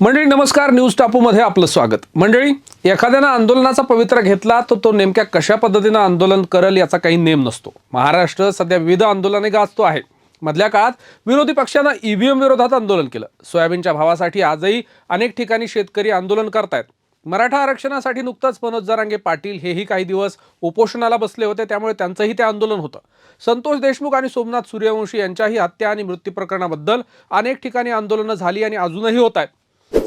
मंडळी नमस्कार. न्यूज टापूमध्ये आपलं स्वागत. मंडळी एखाद्यानं आंदोलनाचा पवित्रा घेतला तर तो नेमक्या कशा पद्धतीनं आंदोलन करल याचा काही नेम नसतो. महाराष्ट्र सध्या विविध आंदोलने गाजतो आहे. मधल्या काळात विरोधी पक्षानं ईव्हीएम विरोधात आंदोलन केलं. सोयाबीनच्या भावासाठी आजही अनेक ठिकाणी शेतकरी आंदोलन करतायत. मराठा आरक्षणासाठी नुकताच मनोज जरांगे पाटील हेही काही दिवस उपोषणाला बसले होते त्यामुळे त्यांचंही ते आंदोलन होतं. संतोष देशमुख आणि सोमनाथ सूर्यवंशी यांच्याही हत्या आणि मृत्यू प्रकरणाबद्दल अनेक ठिकाणी आंदोलनं झाली आणि अजूनही होत आहेत.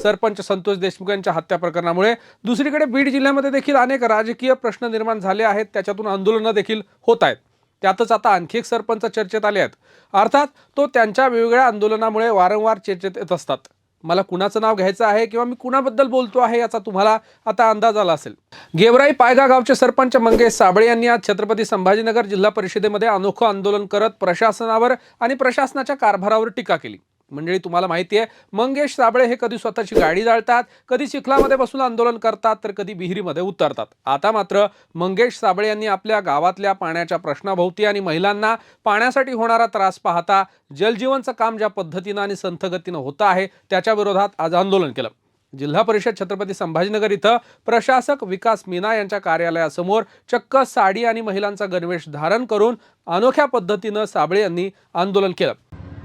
सरपंच संतोष देशमुख यांच्या हत्या प्रकरणामुळे. दुसरीकडे बीड जिल्ह्यामध्ये देखील अनेक राजकीय प्रश्न निर्माण झाले आहेत. त्याच्यातून आंदोलनं देखील होत आहेत. त्यातच आता आणखी एक सरपंच चर्चेत आले आहेत. अर्थात तो त्यांच्या वेगवेगळ्या आंदोलनामुळे वारंवार चर्चेत येत असतात. मला कुणाचं नाव घ्यायचं आहे किंवा मी कुणाबद्दल बोलतो आहे याचा तुम्हाला आता अंदाज आला असेल. गेवराई पायगा गावचे सरपंच मंगेश साबळे यांनी आज छत्रपती संभाजीनगर जिल्हा परिषदेमध्ये अनोखं आंदोलन करत प्रशासनावर आणि प्रशासनाच्या कारभारावर टीका केली. मंडळी तुम्हाला माहिती आहे मंगेश साबळे हे कधी स्वतःची गाडी जाळतात कधी चिखलामध्ये बसून आंदोलन करतात तर कधी विहिरीमध्ये उतरतात. आता मात्र मंगेश साबळे यांनी आपल्या गावातल्या पाण्याच्या प्रश्नाभोवती आणि महिलांना पाण्यासाठी होणारा त्रास पाहता जलजीवनचं काम ज्या पद्धतीनं आणि संथ गतीनं होतं आहे त्याच्या विरोधात आज आंदोलन केलं. जिल्हा परिषद छत्रपती संभाजीनगर इथं प्रशासक विकास मीना यांच्या कार्यालयासमोर चक्क साडी आणि महिलांचा गणवेश धारण करून अनोख्या पद्धतीनं साबळे यांनी आंदोलन केलं.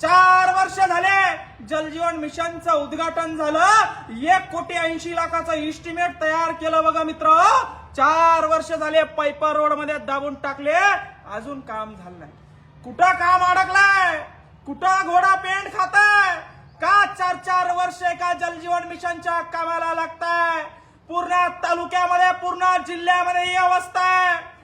चार वर्ष झाले जलजीवन मिशनचं उद्घाटन झालं. एक कोटी ऐंशी लाखाचं इस्टिमेट तयार केलं बघा मित्र. चार वर्ष झाले पैपर रोडमध्ये दाबून टाकले. अजून काम झालं नाही. कुठं काम अडकलाय? कुठं घोडा पेंट खाताय? का चार चार वर्ष एका जलजीवन मिशनच्या कामाला लागताय? पूर्ण तालुक्यामध्ये पूर्ण जिल्ह्यामध्ये ही अवस्था आहे.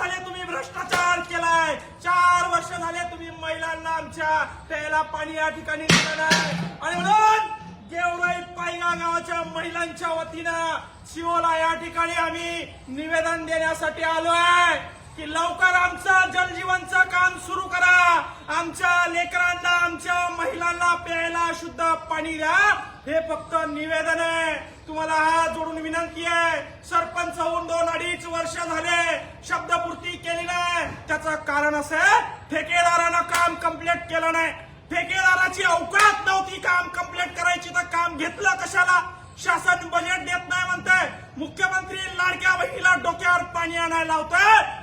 झाले तुम्ही भ्रष्टाचार केलाय. चार वर्ष झाले तुम्ही महिलांना आमच्या प्यायला पाणी या ठिकाणी दिलं नाही. आणि म्हणून गेवराई पायगा गावाच्या महिलांच्या वतीनं शिवला या ठिकाणी आम्ही निवेदन देण्यासाठी आलो आहे की लवकर आमचं जलजीवनचं काम सुरू करा. आमच्या लेकरा महिलांना प्यायला शुद्ध पाणी द्या. हे फक्त निवेदन आहे. तुम्हाला हात जोडून विनंती आहे. सरपंच होऊन दोन अडीच वर्ष झाले. शब्दपूर्ती केली नाही. त्याचं कारण असं ठेकेदारानं काम कंप्लीट केलं नाही. ठेकेदाराची अवकात नव्हती काम कंप्लीट करायची तर काम घेतलं कशाला? शासन बजेट देत नाही म्हणताय. मुख्यमंत्री लाडक्या बहिणीला डोक्यावर पाणी आणायला लावतंय.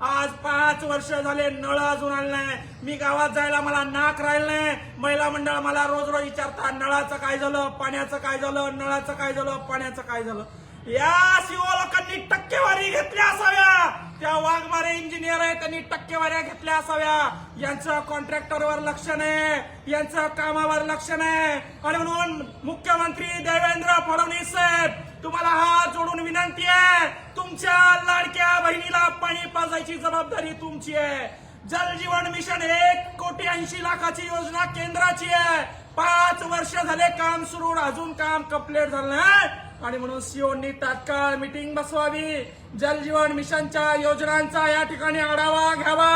आज पाच वर्ष झाले नळ अजून आले नाही. मी गावात जायला मला नाक राहिलं नाही. महिला मंडळ मला रोज रोज विचारतात नळाचं काय झालं पाण्याचं काय झालं नळाचं काय झालं पाण्याचं काय झालं? या सीओ लोकांनी टक्केवारी घेतल्या असाव्या. त्या वाघमारे इंजिनियर आहे त्यांनी टक्केवाऱ्या घेतल्या असाव्या. यांचं कॉन्ट्रॅक्टरवर लक्ष नाही यांचं कामावर लक्ष नाही. आणि म्हणून मुख्यमंत्री देवेंद्र फडणवीस साहेब तुम्हाला हात जोडून विनंती आहे तुमच्या लाडक्या बहिणीला पाणी पाजायची जबाबदारी तुमची आहे. जलजीवन मिशन एक कोटी ऐंशी लाखाची योजना केंद्राची आहे. पाच वर्ष झाले काम सुरू अजून काम कंप्लीट झालं नाही. आणि म्हणून सीओनी तात्काळ मिटिंग बसवावी. जलजीवन मिशनच्या योजनांचा या ठिकाणी आढावा घ्यावा.